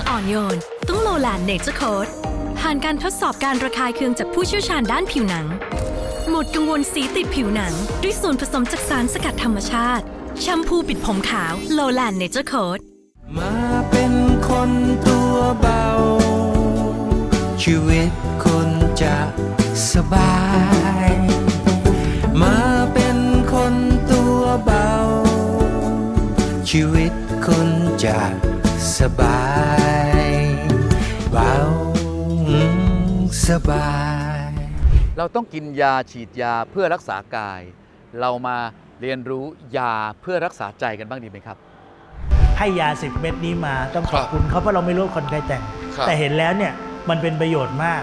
อย่างอ่อนโยน ต้องโลแลนเนเจอร์โคดผ่านการทดสอบการระคายเคืองจากผู้เชี่ยวชาญด้านผิวหนัง หมดกังวลสีติดผิวหนัง ด้วยส่วนผสมจากสารสกัดธรรมชาติ แชมพูปิดผมขาวโลแลนเนเจอร์โคดมาเป็นคนตัวเบา ชีวิตคนจะสบาย มาเป็นคนตัวเบา ชีวิตคนจะ สบายเบาสบาย เราต้องกินยาฉีดยาเพื่อรักษากาย เรามาเรียนรู้ยาเพื่อรักษาใจกันบ้างดีไหมครับ ให้ยาสิบเม็ดนี้มาต้องขอบครับคุณเขาเพราะเราไม่รู้ว่าคนใครแต่ง ครับ แต่เห็นแล้วเนี่ยมันเป็นประโยชน์มาก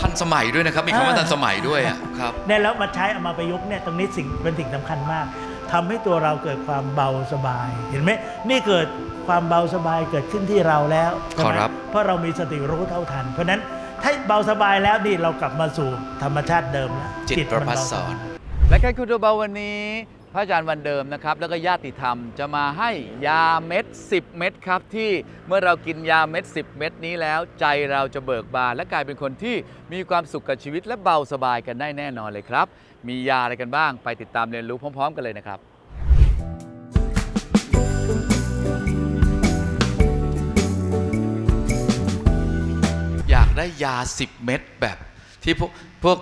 ทันสมัยด้วยนะครับ มีคำว่าอ่าทันสมัยด้วยอะครับ ได้แล้วมาใช้เอามาประยุกต์เนี่ยตรงนี้สิ่งเป็นสิ่งสำคัญมากทำให้ตัวเราเกิดความเบาสบาย เห็นไหมนี่เกิด ความเบาสบายเกิดขึ้นที่เราแล้วใช่ไหมครับ เพราะเรามีสติรู้เท่าทัน เพราะฉะนั้นถ้าเบาสบายแล้วนี่เรากลับมาสู่ธรรมชาติเดิมแล้วจิตมันประพัฒเบาสสอบานยและการคุยตัวเบาวันนี้ พระอาจารย์วันเดิมนะครับ แล้วก็ญาติธรรมจะมาให้ยาเม็ด 10 เม็ดครับ ที่เมื่อเรากินยาเม็ด 10 เม็ดนี้แล้ว ใจเราจะเบิกบานและกลายเป็นคนที่มีความสุขกับชีวิตและเบาสบายกันได้แน่นอนเลยครับ มียาอะไรกันบ้างไปติดตามเรียนรู้พร้อม ๆ กันเลยนะครับ ได้ยา 10 เม็ดแบบที่พวกพวก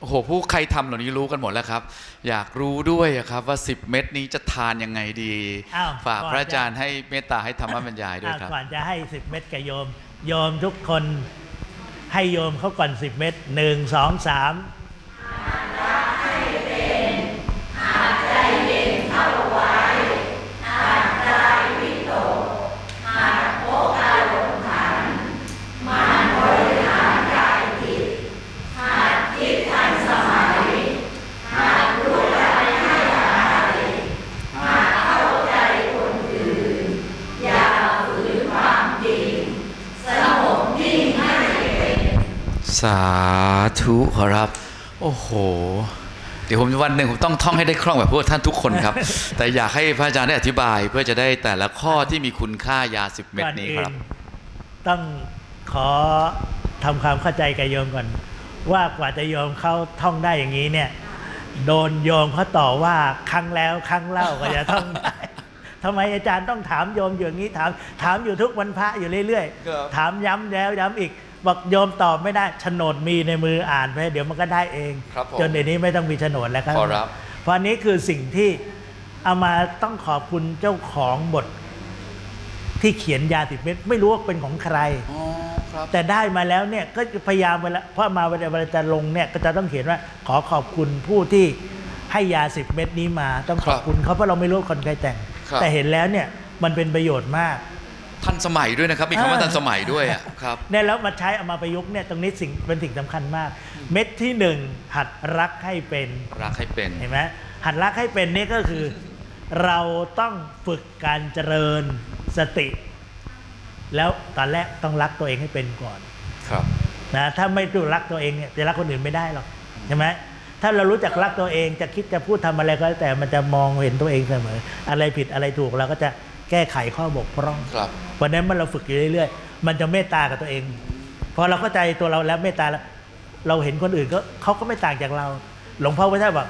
โอ้โหผู้ใครทำเหล่านี้รู้กันหมดแล้วครับ อยากรู้ด้วยอะครับว่า 10 เม็ดนี้จะทานยังไงดี อ้าวฝากก่อนพระอาจารย์จะให้เมตตาให้ธรรมบรรยายด้วยครับ อะก่อนจะให้ 10 เม็ดกับโยม โยมทุกคนให้โยมเขาก่อน 10 เม็ดหนึ่งสองสามาธุขอรับ โอ้โห เดี๋ยวผมวันหนึ่งผมต้องท่องให้ได้คล่องแบบพวกท่านทุกคนครับ แต่อยากให้พระอาจารย์ได้อธิบายเพื่อจะได้แต่ละข้อที่มีคุณค่ายา10เม็ดก่อนนี้อื่ครับนต้องขอทำความเข้าใจกับโยมก่อน ว่ากว่าจะโยมเขาท่องได้อย่างนี้เนี่ย โดนโยมเขาต่อว่าครั้งแล้วครั้งเล่าก็จะท่องได้ทำไมอาจารย์ต้องถามโยมอยู่อย่างนี้ถาม ถามอยู่ทุกวันพระอยู่เรื่อยครับๆถามย้ำแล้วย้ำอีก บอกโยมตอบไม่ได้โฉนดมีในมืออ่านไปเดี๋ยวมันก็ได้เอง ครับผมจนเดี๋ยวนี้ไม่ต้องมีโฉนดแล้วครับขอรับ เพราะอันนี้คือสิ่งที่เอามาต้องขอบคุณเจ้าของบท ที่เขียนยาติดเม็ดไม่รู้ว่าเป็นของใคร อ๋อครับแต่ได้มาแล้วเนี่ยก็พยายามเวลาเพราะมาเวลาเวลาจะลงเนี่ยก็จะต้องเขียนว่าขอขอบคุณผู้ที่ให้ยาสิบเม็ดนี้มา ต้องขอบคุณเขาเพราะเราไม่รู้ว่าคนใครแต่ง ครับ แต่เห็นแล้วเนี่ยมันเป็นประโยชน์มาก ทันสมัยด้วยนะครับ มีคำว่าอ่าทันสมัยด้วยอะครับ เนี่ยแล้วมาใช้เอามาประยุกต์เนี่ยตรงนี้สิ่งเป็นสิ่งสำคัญมาก เม็ดที่หนึ่งหัดรักให้เป็นรักให้เป็น เห็นไหมหัดรักให้เป็นนี่ก็คือ เราต้องฝึกการเจริญสติ แล้วตอนแรกต้องรักตัวเองให้เป็นก่อนครับ นะถ้าไม่รู้รักตัวเองเนี่ยจะรักคนอื่นไม่ได้หรอกใช่ไหมถ้าเรารู้จักรักตัวเองจะคิดจะพูดทำอะไรก็แล้วแต่มันจะมองเห็นตัวเองเสมอ อะไรผิดอะไรถูกเราก็จะ แก้ไขข้อบกพร่องครับเพราะฉะนั้นเมื่อเราฝึกอยู่เรื่อยๆ มันจะเมตตากับตัวเอง พอเราเข้าใจตัวเราแล้วเมตตาแล้วเราเห็นคนอื่นก็เขาก็ไม่ต่างจากเรา หลวงพ่อพระเจ้าบอก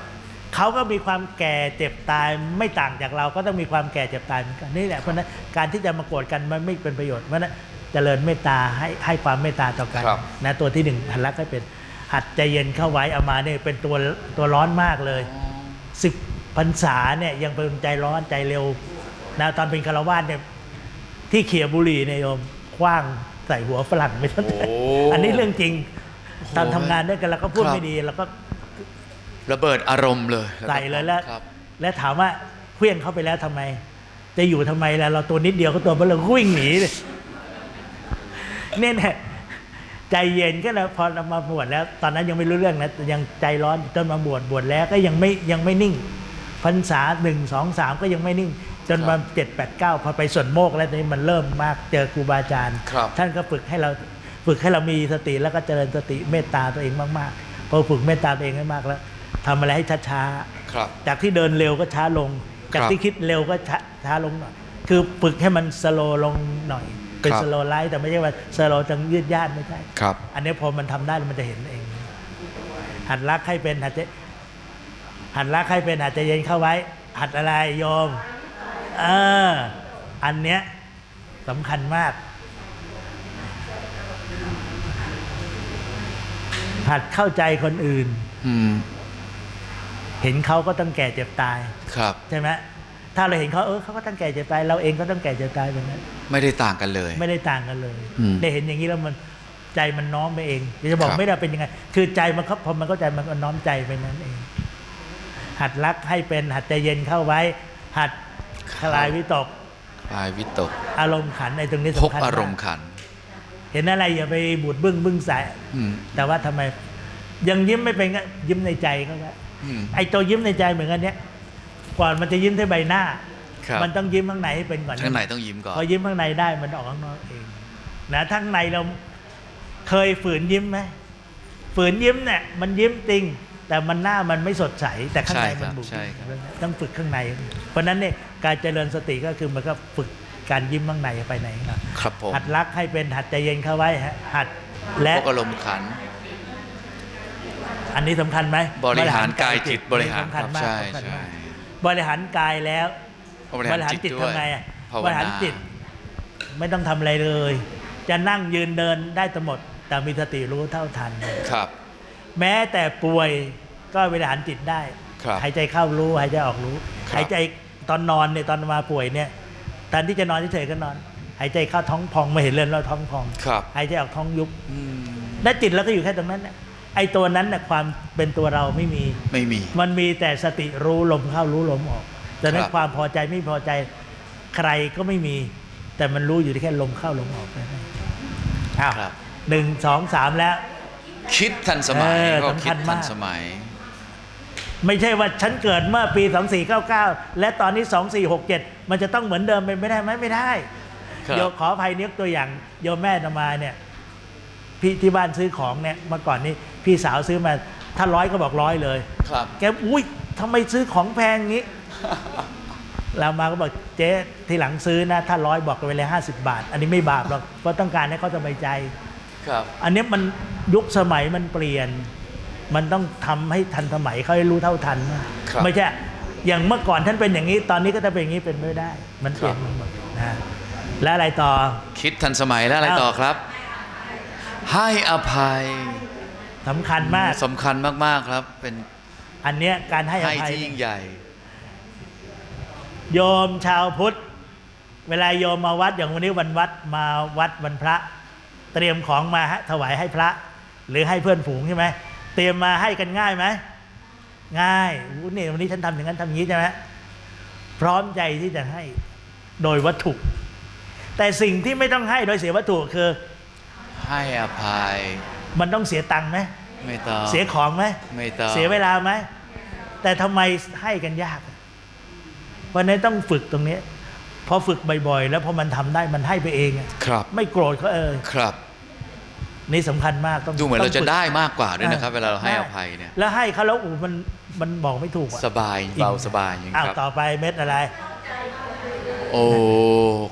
เขาก็มีความแก่เจ็บตายไม่ต่างจากเรา ก็ต้องมีความแก่เจ็บตายเหมือนกันนี่แหละเพราะฉะนั้นการที่จะมาโกรธกันมันไม่เป็นประโยชน์เพราะฉะนั้นเจริญเมตตาให้ให้ความเมตตาต่อกันครับ นะตัวที่หนึ่งหัดรักให้เป็นหัดใจเย็นเข้าไว้เอามาเนี่ยเป็นตัวตัวร้อนมากเลย สิบพรรษาเนี่ยยังเป็นใจร้อนใจเร็ว นะตอนเป็นคารวาสเนี่ยที่เขี่ยบุหรี่เนี่ยโยมคว้างใส่หัวฝรั่งไม่ต้องโอ้ อันนี้เรื่องจริง ตอนทำงานด้วยกันเราก็พูดครับไม่ดีเราก็ ระเบิดอารมณ์เลยใส่เลยแล้ว ครับ แล้วถามว่าเคลื่องเข้าไปแล้วทำไม จะอยู่ทำไมล่ะเราตัวนิดเดียวก็ตัวเบลอวิ่งหนีเลยเนี่ยเนี่ยใจเย็นก็แล้วพอเรามาบวชแล้ว ตอนนั้นยังไม่รู้เรื่องนะยังใจร้อนจนมาบวชบวชแล้วก็ยังไม่ยังไม่นิ่งพรรษาหนึ่งสองสามก็ยังไม่นิ่ง จนมาเจ็ดแปดเก้าพอไปส่วนโมกแล้วนี่มันเริ่มมากเจอครูบาอาจารย์ครับท่านก็ฝึกให้เราฝึกให้เรามีสติแล้วก็เจริญสติเมตตาตัวเองมากๆพอฝึกเมตตาตัวเองให้มากแล้วทำอะไรให้ช้าๆครับจากที่เดินเร็วก็ช้าลง จากครับที่คิดเร็วก็ช้าช้าลงหน่อยคือฝึกให้มันสโลว์ลงหน่อยเป็นครับสโลไลท์แต่ไม่ใช่ว่าสโลจังยืดยาดไม่ใช่ครับอันนี้พอมันทำได้แล้วมันจะเห็นเอง หัดรักให้เป็นหัดจะหัดรักให้เป็นหัดใจเย็นเข้าไว้ หัดอะไรโยม เอออันเนี้ยสำคัญมาก หัดเข้าใจคนอื่น อืม เห็นเขาก็ต้องแก่เจ็บตาย ครับ ใช่ไหมถ้าเราเห็นเขาเออเขาก็ต้องแก่เจ็บตาย เราเองก็ต้องแก่เจ็บตายแบบนั้น ไม่ได้ต่างกันเลย ไม่ได้ต่างกันเลย อืมได้เห็นอย่างนี้แล้วมันใจมันน้อมไปเองเดี๋ยวจะบอกครับ ไม่ได้เป็นยังไง คือใจมันเขาพอมันเข้าใจมันก็น้อมใจไปนั้นเอง หัดรักให้เป็นหัดใจเย็นเข้าไว้ หัด คลายวิตก คลายวิตก อารมณ์ขันในตรงนี้พกสำคัญอารมณ์มากขัน เห็นอะไรอย่าไปบูดบึ้งบึ้งใส่อืมแต่ว่าทำไม ยังยิ้มไม่เป็นก็ยิ้มในใจก็ได้อืม ไอ้ตัวยิ้มในใจเหมือนกันเนี้ยก่อนมันจะยิ้มที่ใบหน้า ครับ มันต้องยิ้มข้างในให้เป็นก่อน ข้างในต้องยิ้มก่อนพอยิ้มข้างในได้มันออกข้างนอกเองนะทั้างในเราเคยฝืนยิ้มไหมฝืนยิ้มเนี่ยมันยิ้มจริง แต่มันหน้ามันไม่สดใส แต่ข้างในมันบุกใช่ครับต้องฝึกข้างใน เพราะฉะนั้นเนี่ยการเจริญสติก็คือมันก็ฝึกการยิ้มข้างในไปไหนครับครับผมหัดรักให้เป็นหัดใจเย็นเข้าไว้ฮะหัดและพกอารมณ์ขัน อันนี้สำคัญไหมบริหารกายจิตบริหารสำคัญมากครับใช่สำคัญมากใช่บริหารกายแล้ว บริหารจิตด้วยทำไงอะภาวบริหารนาจิต ไม่ต้องทำอะไรเลย จะนั่งยืนเดินได้ทั้งหมด แต่มีสติรู้เท่าทันครับ แม้แต่ป่วยก็บริหารจิตได้ ครับหายใจเข้ารู้หายใจออกรู้ ครับหายใจตอนนอนเนี่ยตอนมาป่วยเนี่ยแทนที่จะนอนเฉยๆก็นอน หายใจเข้าท้องพองไม่เห็นเลยเราท้องพองครับ หายใจออกท้องยุบอืมและจิตเราก็อยู่แค่ตรงนั้นน่ะไอ้ตัวนั้นน่ะความเป็นตัวเราไม่มี ไม่มี มันมีแต่สติรู้ลมเข้ารู้ลมออกดังนั้คนรับ ความพอใจไม่พอใจใครก็ไม่มี แต่มันรู้อยู่ที่แค่ลมเข้าลมออกนั่นเองอ้าวครับ หนึ่งสองสามแล้ว คิดทันสมัยเออก็สำคิคัดญทัมานก สมัย ไม่ใช่ว่าฉันเกิดเมื่อปี 2499 และตอนนี้ 2467 มันจะต้องเหมือนเดิมเป็นไม่ได้ไหมไม่ได้ครับ โยขออภัยนึกตัวอย่างโยมแม่นมาเนี่ยพี่ที่บ้านซื้อของเนี่ยเมื่อก่อนนี้พี่สาวซื้อมาถ้าร้อยก็บอกร้อยเลย ครับ แกอุ้ยทำไมซื้อของแพงงี้ เรามาก็บอกเจ๊ทีหลังซื้อนะ ถ้าร้อยบอกกันไปเลยห้าสิบาท อันนี้ไม่บาปหรอกเพราะต้องการให้เขาสบายใจครับ อันนี้มันยุคสมัยมันเปลี่ยน มันต้องทำให้ทันสมัยเขาให้รู้เท่าทันครับไม่ใช่ อย่างเมื่อก่อนท่านเป็นอย่างนี้ ตอนนี้ก็จะเป็นอย่างนี้เป็นไม่ได้ มันเปลี่ยนครับหมดนะและอะไรต่อ คิดทันสมัยแล้วอะไรต่อครับ ให้อภัยสำคัญมากสำคัญมากๆครับ เป็นอันเนี้ยการให้อให้ภัยที่ยิ่งใหญ่ โยมชาวพุทธ เวลาโยมมาวัดอย่างวันนี้วันวัดมาวัดวันพระ เตรียมของมาฮะถวายให้พระ หรือให้เพื่อนฝูงใช่ไหมเตรียมมาให้กันง่ายไหมง่ายอู้นี่วันนี้ฉันทำอย่างนั้นทำอย่างนี้ใช่ไหมพร้อมใจที่จะให้โดยวัตถุ แต่สิ่งที่ไม่ต้องให้โดยเสียวัตถุคือ ให้อภัย มันต้องเสียตังค์ไหมไม่ต้องเสียของไหมไม่ต้องเสียเวลาไหมแต่ทำไมให้กันยากอะวันนี้ต้องฝึกตรงนี้พอฝึกบ่อยๆ แล้วพอมันทำได้มันให้ไปเองอะครับ ไม่โกรธเขาเออครับ นี่สำคัญมากต้องดูเหมือนเราต้งจะฝึกได้มากกว่าด้วยนะครับอ่เวลาเราให้ได้อภัยเนี่ยแล้วให้เขาแล้วอูมันมันบอกไม่ถูกอะสบายเบาสบายอย่างนี้อ้าวครับต่อไปเม็ดอะไร โอ้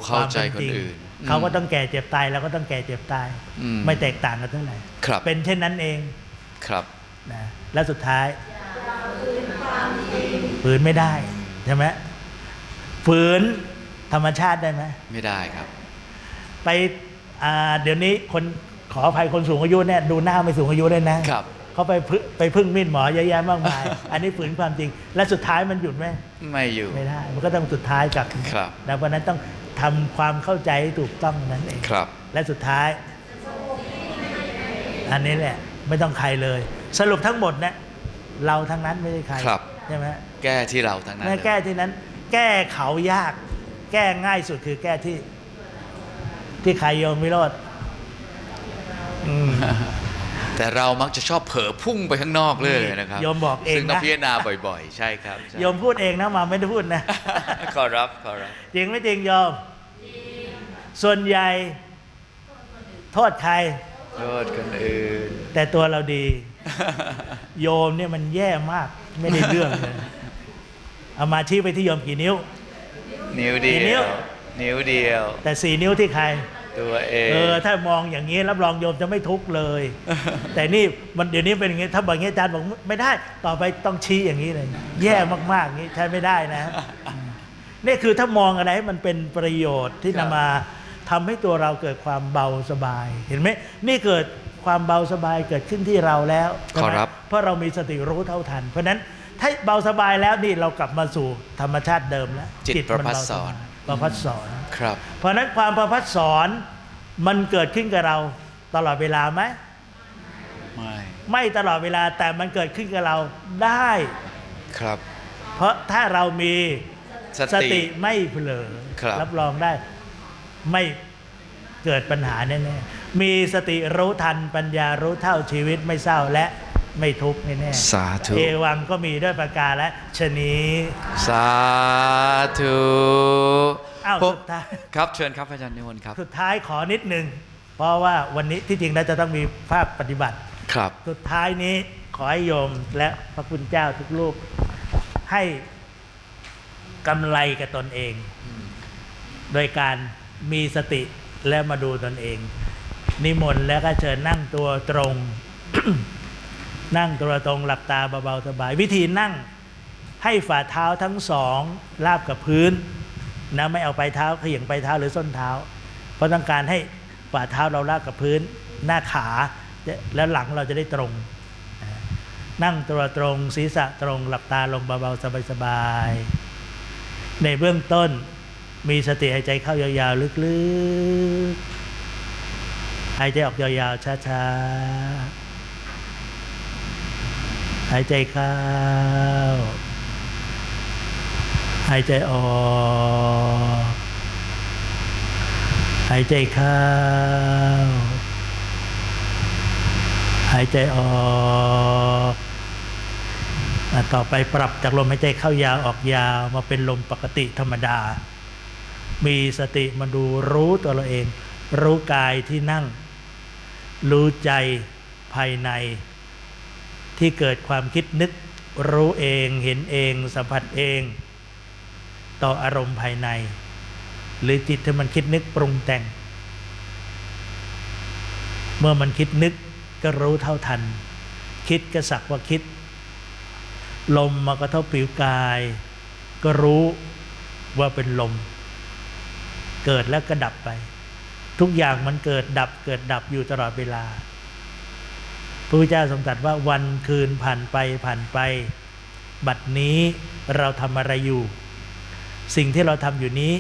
เข้าใจวมคป็นจริงอื่นเขาก็ต้องแก่เจ็บตายเราก็ต้องแก่เจ็บตายอืมไม่แตกต่างกันเท่าไหร่ครับเป็นเช่นนั้นเองครับนะและสุดท้ายฝืนไม่ได้ใช่ไหมฝืนธรรมชาติได้ไหมไม่ได้ครับ ไปอ่าเดี๋ยวนี้คน ขออภัยคนสูงอายุเนี่ยดูหน้าไม่สูงอายุเลยนะครับ เขาไปพึ่งไปพึ่งมีดหมอเยอะแยะมากมาย อันนี้ฝืนความจริง และสุดท้ายมันหยุดไหมไม่อยู่ ไม่ได้ มันก็ต้องสุดท้ายกลับครับ นะเพราะฉะนั้นต้องทำความเข้าใจให้ถูกต้องนั่นเอง ครับ และสุดท้าย อันนี้แหละ ไม่ต้องใครเลย สรุปทั้งหมดเนี่ยเราทั้งนั้นไม่ใช่ใครครับ ใช่ไหมแก้ที่เราทั้งนั้นแม่เลยแก้ที่นั้น แก้เขายาก แก้ง่ายสุดคือแก้ที่ ที่ใครโยมวิโรธอืม แต่เรามักจะชอบเผลอพุ่งไปข้างนอกเลยนะครับโยมบอกเองซึ่งต้องนะพิจารณาบ่อยๆ ใช่ครับใช่โยมพูดเองนะมาไม่ได้พูดนะขอรับขอรับจริงไม่จริงโยมส่วนใหญ่ โทษใครโทษคนอื่นแต่ตัวเราดี โยมเนี่ยมันแย่มากไม่ได้เรื่องเลยเอามาชี้ไปที่โยมกี่นิ้ว นิ้วเดีกี่นิ้ยววนิ้วเดียว แต่สี่นิ้วที่ใคร ตัวเองเออถ้ามองอย่างนี้รับรองโยมจะไม่ทุกข์เลย แต่นี่มันเดี๋ยวนี้เป็นอย่างนี้ถ้าบอกอย่างนี้อาจารย์บอกไม่ได้ ต่อไปต้องชี้อย่างนี้เลย แย่มากๆอย่างนี้ใช้ไม่ได้นะอืมนี่คือถ้ามองอะไรให้มันเป็นประโยชน์ที่ครับนำมาทำให้ตัวเราเกิดความเบาสบาย เห็นไหมนี่เกิดความเบาสบายเกิดขึ้นที่เราแล้วใช่ไหมขอรับเพราะเรามีสติรู้เท่าทัน เพราะฉะนั้นถ้าเบาสบายแล้วนี่เรากลับมาสู่ธรรมชาติเดิมแล้วจิตมันประพัดเบาสอนบาย ประพัดสอนครับ เพราะฉะนั้นความประพัดสอนมันเกิดขึ้นกับเราตลอดเวลาไหมไม่ไม่ตลอดเวลาแต่มันเกิดขึ้นกับเราได้ครับ เพราะถ้าเรามีสสติติไม่เผลอครับรับรองได้ ไม่เกิดปัญหาแน่ๆมีสติรู้ทันปัญญารู้เท่าชีวิตไม่เศร้าและ ไม่ทุกข์แน่ สาธุๆเอวังก็มีด้วยประการและชะนี้สาธุอ้าวผมสุดท้ายครับเชิญครับอาจารย์นิมนต์ครับ สุดท้ายขอนิดนึง เพราะว่าวันนี้ที่จริงแล้วจะต้องมีภาพปฏิบัติ ครับ สุดท้ายนี้ขอให้โยมและพระคุณเจ้าทุกรูปให้กำไรกับตนเอง โดยการมีสติและมาดูตนเอง นิมนต์แล้วก็เชิญนั่งตัวตรง นั่งตัวตรงหลับตาเบาๆสบาย วิธีนั่งให้ฝ่าเท้าทั้งสองราบกับพื้นนะไม่เอาไปลายเท้าเขย่งไปลายเท้าหรือส้นเท้า เพราะต้องการให้ฝ่าเท้าเราราบกับพื้น หน้าขาแล้วหลังเราจะได้ตรง นั่งตัวตรงศีรษะตรงหลับตาลงเบาๆสบายๆในเบื้องต้นมีสติหายใจเข้ายาวๆลึกๆหายใจออกยาวๆช้าๆ หายใจเข้า หายใจออก หายใจเข้า หายใจออกอต่อไปปรับจากลมหายใจเข้ายาวออกยาวมาเป็นลมปกติธรรมดา มีสติมาดูรู้ตัวเราเอง รู้กายที่นั่ง รู้ใจภายใน ที่เกิดความคิดนึกรู้เองเห็นเองสัมผัสเอง ต่ออารมณ์ภายใน หรือจิตที่มันคิดนึกปรุงแต่ง เมื่อมันคิดนึกก็รู้เท่าทัน คิดก็สักว่าคิด ลมมากระทบผิวกาย ก็รู้ว่าเป็นลม เกิดแล้วก็ดับไป ทุกอย่างมันเกิดดับเกิดดับอยู่ตลอดเวลา ระพุทธเจ้าทรงตรัสว่าวันคืนผ่านไปผ่านไป บัดนี้เราทำอะไรอยู่ สิ่งที่เราทำอยู่นี้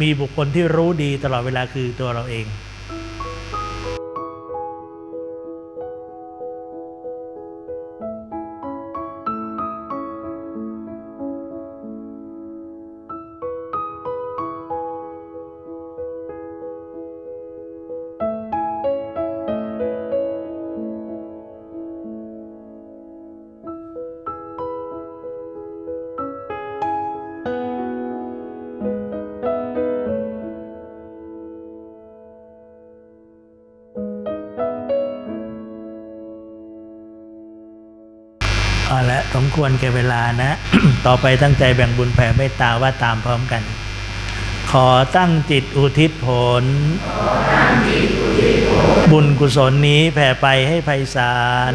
มีบุคคลที่รู้ดีตลอดเวลาคือตัวเราเอง สมควรแก่เวลานะ ต่อไปตั้งใจแบ่งบุญแผ่เมตตาว่าตามพร้อมกัน ขอตั้งจิตอุทิศผล บุญกุศลนี้แผ่ไปให้ไพศาล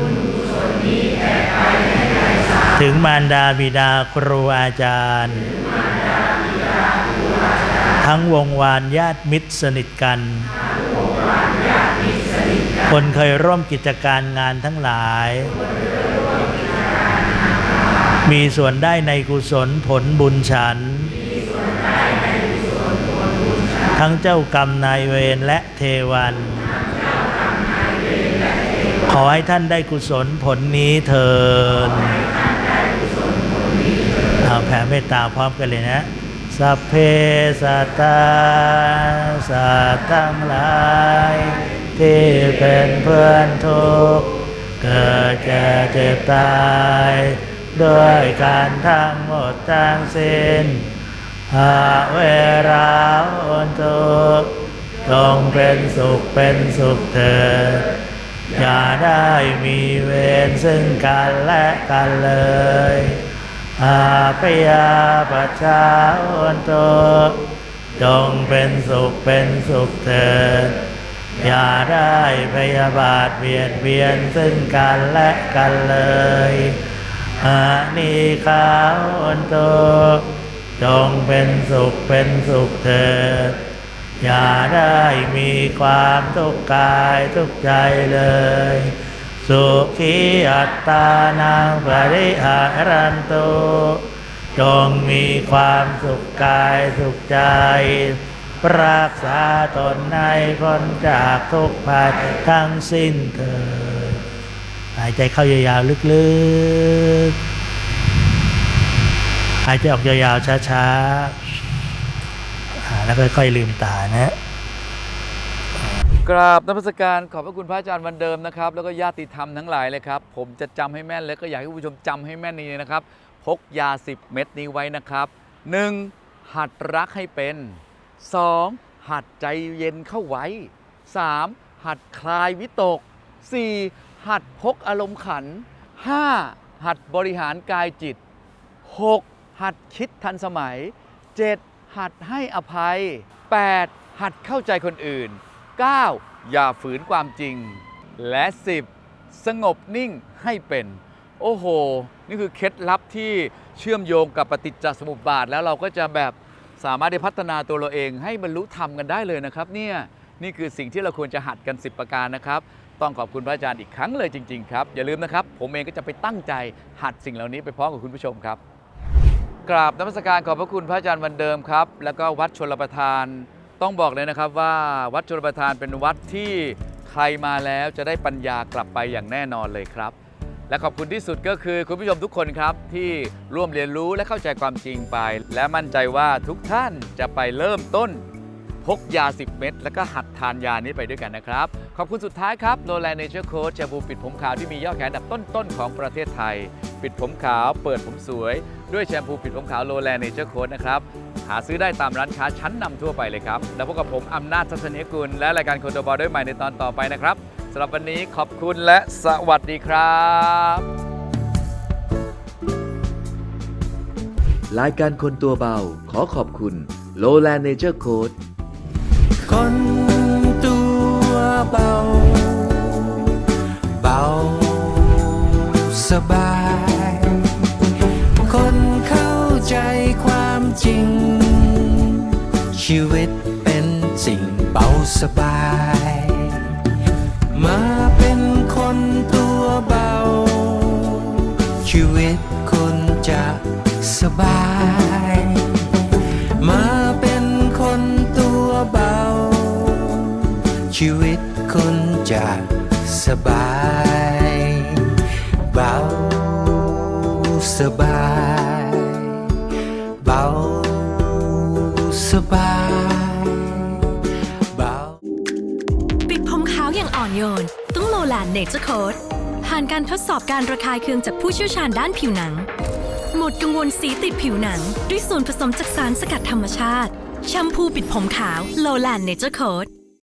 ถึงมารดาบิดาครูอาจารย์ ทั้งวงวานญาติมิตรสนิทกันคนเคยร่วมกิจการงานทั้งหลาย มีส่วนได้ในกุศลผลบุญฉัน ทั้งเจ้ากรรมนายเวรและเทวัน ขอให้ท่านได้กุศลผลนี้เถิดเอาแผ่เมตตาพร้อมกันเลยนะสัพเพสัตตาสัตว์ทั้งหลาย ที่เป็นเพื่อนทุกข์เกิดแก่เจ็บตาย ด้วยการทั้งหมดทั้งสิ้นหาเวราอนทุกจงเป็นสุขเป็นสุขเถิดอย่าได้มีเวรซึ่งกันและกันเลยอาพยาปชาอนโตจงเป็นสุขเป็นสุขเถิดอย่าได้พยาบาทเบียดเบียนซึ่งกันและกันเลย อานิคาวันโต จงเป็นสุขเป็นสุขเถิด อย่าได้มีความทุกข์กายทุกข์ใจเลย สุขีอัตตานังปริหารันตุจงมีความสุขกายสุขใจรักษาตนให้พ้นจากทุกภัยทั้งสิ้นเถิดหายใจเข้ายาวๆลึกๆ หายใจออกยาวๆช้าๆแล้วค่อยๆลืมตานะกราบนมัสการขอบพระคุณพระอาจารย์วันเดิมนะครับ แล้วก็ญาติธรรมทั้งหลายเลยครับ ผมจะจำให้แม่นและก็อยากให้ผู้ชมจำให้แม่นนี้นะครับ พกยา 10 เม็ดนี้ไว้นะครับ 1. หัดรักให้เป็น 2. หัดใจเย็นเข้าไว้ 3. หัดคลายวิตก 4. หัดพกอารมณ์ขัน 5. หัดบริหารกายจิต 6. หัดคิดทันสมัย 7. หัดให้อภัย 8. หัดเข้าใจคนอื่น 9. อย่าฝืนความจริง และ 10. สงบนิ่งให้เป็น โอ้โห นี่คือเคล็ดลับที่เชื่อมโยงกับปฏิจจสมุปบาท แล้วเราก็จะแบบสามารถได้พัฒนาตัวเราเอง ให้บรรลุธรรมกันได้เลยนะครับ เนี่ยนี่คือสิ่งที่เราควรจะหัดกัน 10 ประการนะครับ ต้องขอบคุณพระอาจารย์อีกครั้งเลยจริง ๆ ครับ อย่าลืมนะครับ ผมเองก็จะไปตั้งใจหัดสิ่งเหล่านี้ไปพร้อมกับคุณผู้ชมครับ กราบนมัสการขอบพระคุณพระอาจารย์วันเดิมครับ แล้วก็วัดชลประทาน ต้องบอกเลยนะครับว่าวัดชลประทานเป็นวัดที่ใครมาแล้วจะได้ปัญญากลับไปอย่างแน่นอนเลยครับ และขอบคุณที่สุดก็คือคุณผู้ชมทุกคนครับ ที่ร่วมเรียนรู้และเข้าใจความจริงไป และมั่นใจว่าทุกท่านจะไปเริ่มต้นพกยา 10 เม็ดแล้วก็หัดทานยานี้ไปด้วยกันนะครับ ขอบคุณสุดท้ายครับโ o แลนเนเจอร์โค้ชแชมพูปิดผมขาวที่มียอดขายอันดับต้นๆของประเทศไทย ปิดผมขาว เปิดผมสวย ด้วยแชมพูปิดผมขาวโ o แลนเนเจอร์โค้ชนะครับ หาซื้อได้ตามร้านค้าชั้นนำทั่วไปเลยครับ แล้วพบกับผมอำนาจทัศนียกุล และรายการคนตัวบอลด้วยใหม่ในตอนต่อไปนะครับสำหรับวันนี้ขอบคุณและสวัสดีครับ รายการคนตัวเบา ขอขอบคุณ Lowland Nature Code คนตัวเบา เบาสบาย จริง ชีวิตเป็นสิ่งเบาสบาย มาเป็นคนตัวเบา ชีวิตคนจะสบาย มาเป็นคนตัวเบา ชีวิตคนจะสบาย เบาสบาย เนเจอร์โค้ดผ่านการทดสอบการระคายเคืองจากผู้เชี่ยวชาญด้านผิวหนัง หมดกังวลสีติดผิวหนัง ด้วยส่วนผสมจากสารสกัดธรรมชาติแชมพูปิดผมขาวโลแลนเนเจอร์โค้ด